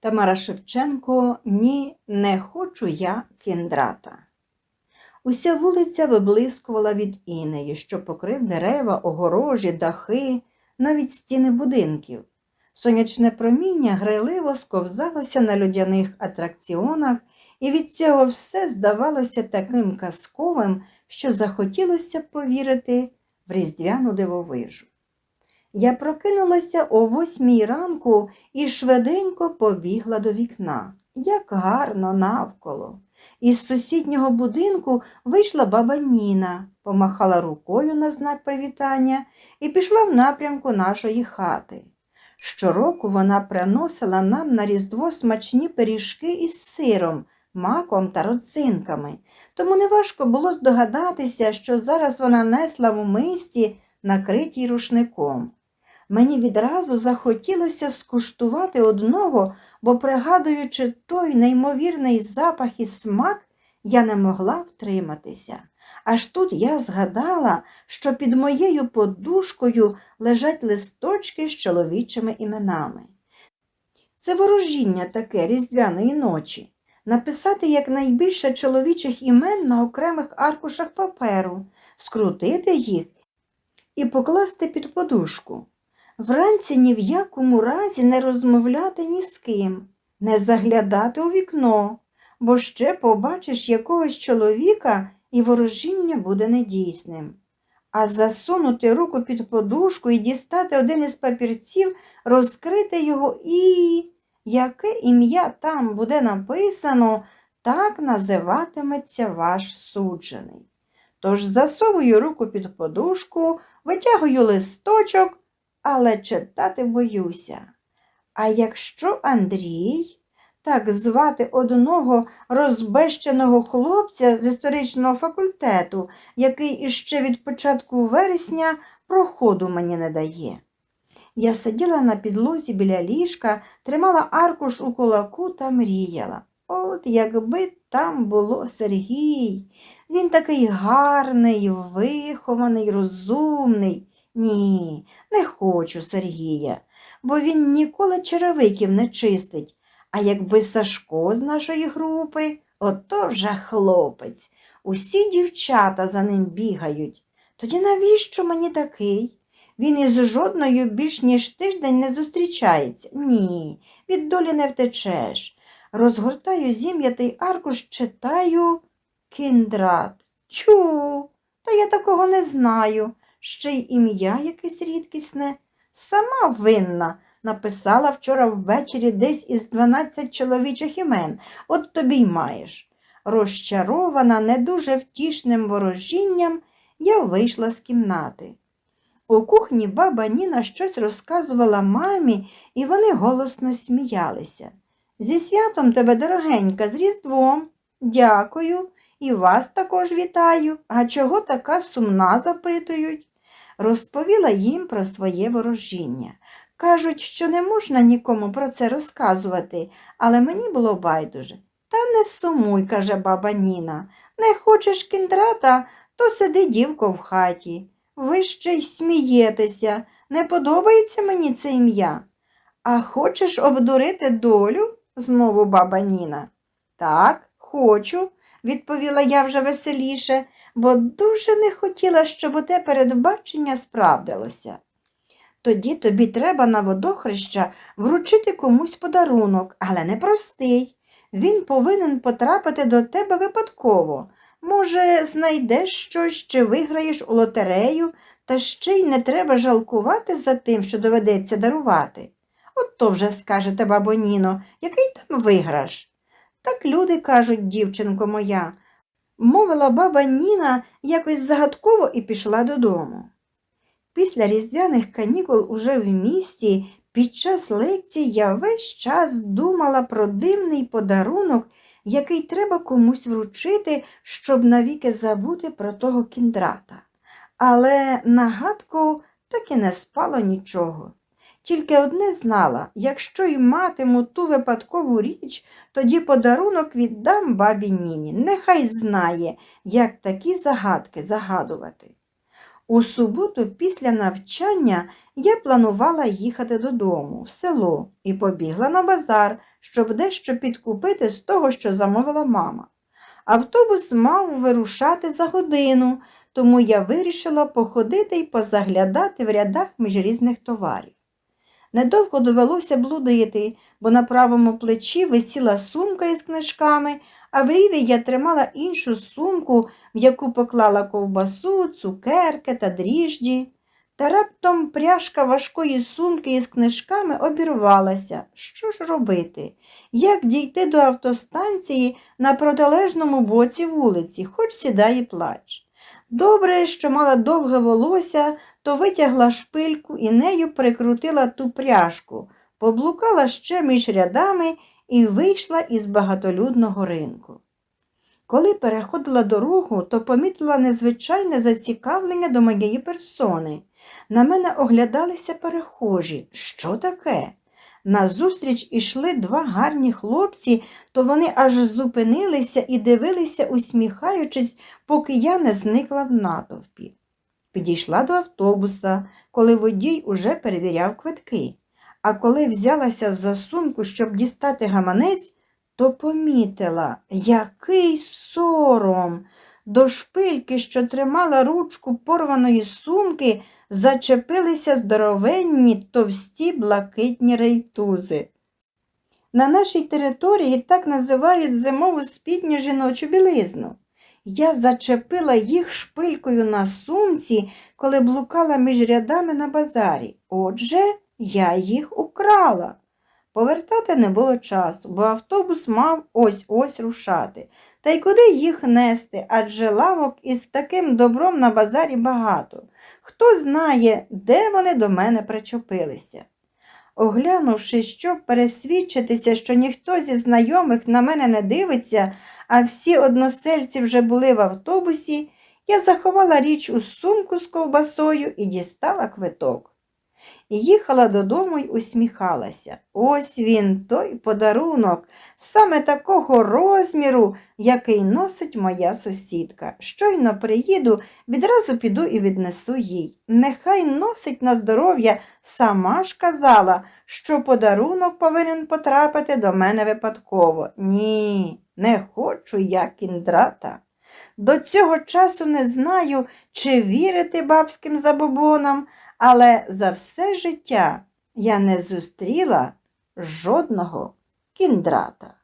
Тамара Шевченко Ні, не хочу я кіндрата. Уся вулиця виблискувала від інею, що покрив дерева, огорожі, дахи, навіть стіни будинків. Сонячне проміння грайливо сковзалося на людяних атракціонах, і від цього все здавалося таким казковим, що захотілося повірити в різдвяну дивовижу. Я прокинулася о восьмій ранку і швиденько побігла до вікна. Як гарно навколо. Із сусіднього будинку вийшла баба Ніна, помахала рукою на знак привітання і пішла в напрямку нашої хати. Щороку вона приносила нам на Різдво смачні пиріжки із сиром, маком та родзинками, тому неважко було здогадатися, що зараз вона несла в мисті, накритій рушником. Мені відразу захотілося скуштувати одного, бо, пригадуючи той неймовірний запах і смак, я не могла втриматися. Аж тут я згадала, що під моєю подушкою лежать листочки з чоловічими іменами. Це ворожіння таке різдвяної ночі. Написати якнайбільше чоловічих імен на окремих аркушах паперу, скрутити їх і покласти під подушку. Вранці ні в якому разі не розмовляти ні з ким, не заглядати у вікно, бо ще побачиш якогось чоловіка і ворожіння буде недійсним. А засунути руку під подушку і дістати один із папірців, розкрити його і яке ім'я там буде написано, так називатиметься ваш суджений. Тож засовую руку під подушку, витягую листочок але читати боюся. А якщо Андрій, так звати одного розбещеного хлопця з історичного факультету, який іще від початку вересня проходу мені не дає. Я сиділа на підлозі біля ліжка, тримала аркуш у кулаку та мріяла. От якби там було Сергій, він такий гарний, вихований, розумний. Ні, не хочу Сергія, бо він ніколи черевиків не чистить. А якби Сашко з нашої групи, ото вже хлопець. Усі дівчата за ним бігають. Тоді навіщо мені такий? Він із жодною більш ніж тиждень не зустрічається. Ні, від долі не втечеш. Розгортаю зім'ятий аркуш, читаю кіндрат. Чу, та я такого не знаю ще й ім'я якесь рідкісне. Сама винна, написала вчора ввечері десь із дванадцять чоловічих імен, от тобі й маєш. Розчарована не дуже втішним ворожінням, я вийшла з кімнати. У кухні баба Ніна щось розказувала мамі, і вони голосно сміялися. Зі святом тебе, дорогенька, з Різдвом. Дякую, і вас також вітаю. А чого така сумна запитують? розповіла їм про своє ворожіння. Кажуть, що не можна нікому про це розказувати, але мені було байдуже. Та не сумуй, каже баба Ніна. Не хочеш кіндрата, то сиди, дівко, в хаті. Ви ще й смієтеся, не подобається мені це ім'я. А хочеш обдурити долю? Знову баба Ніна. Так, хочу, відповіла я вже веселіше бо дуже не хотіла, щоб оте передбачення справдилося. Тоді тобі треба на водохреща вручити комусь подарунок, але не простий. Він повинен потрапити до тебе випадково. Може, знайдеш щось чи виграєш у лотерею, та ще й не треба жалкувати за тим, що доведеться дарувати. От то вже скажете, бабо Ніно, який там виграш? Так люди кажуть, дівчинко моя, мовила баба Ніна якось загадково і пішла додому. Після різдвяних канікул уже в місті під час лекцій я весь час думала про дивний подарунок, який треба комусь вручити, щоб навіки забути про того кіндрата. Але нагадку так і не спало нічого. Тільки одне знала якщо й матиму ту випадкову річ, тоді подарунок віддам бабі Ніні. Нехай знає, як такі загадки загадувати. У суботу, після навчання, я планувала їхати додому, в село, і побігла на базар, щоб дещо підкупити з того, що замовила мама. Автобус мав вирушати за годину, тому я вирішила походити і позаглядати в рядах між різних товарів. Недовго довелося блудити, бо на правому плечі висіла сумка із книжками, а в лівій я тримала іншу сумку, в яку поклала ковбасу, цукерки та дріжджі. Та раптом пряжка важкої сумки із книжками обірвалася. Що ж робити? Як дійти до автостанції на протилежному боці вулиці, хоч сідає плач. Добре, що мала довге волосся, то витягла шпильку і нею прикрутила ту пряжку, поблукала ще між рядами і вийшла із багатолюдного ринку. Коли переходила дорогу, то помітила незвичайне зацікавлення до моєї персони. На мене оглядалися перехожі. Що таке? Назустріч ішли два гарні хлопці, то вони аж зупинилися і дивилися, усміхаючись, поки я не зникла в натовпі. Підійшла до автобуса, коли водій уже перевіряв квитки. А коли взялася за сумку, щоб дістати гаманець, то помітила, який сором. До шпильки, що тримала ручку порваної сумки, зачепилися здоровенні товсті блакитні рейтузи. На нашій території так називають зимову спідню жіночу білизну. Я зачепила їх шпилькою на сумці, коли блукала між рядами на базарі. Отже, я їх украла. Повертати не було часу, бо автобус мав ось-ось рушати. Та й куди їх нести, адже лавок із таким добром на базарі багато. Хто знає, де вони до мене причепилися. Оглянувши, щоб пересвідчитися, що ніхто зі знайомих на мене не дивиться, а всі односельці вже були в автобусі, я заховала річ у сумку з ковбасою і дістала квиток. І їхала додому й усміхалася. Ось він, той подарунок, саме такого розміру, який носить моя сусідка. Щойно приїду, відразу піду і віднесу їй. Нехай носить на здоров'я, сама ж казала, що подарунок повинен потрапити до мене випадково. Ні, не хочу я кіндрата. До цього часу не знаю, чи вірити бабським забобонам, але за все життя я не зустріла жодного кіндрата.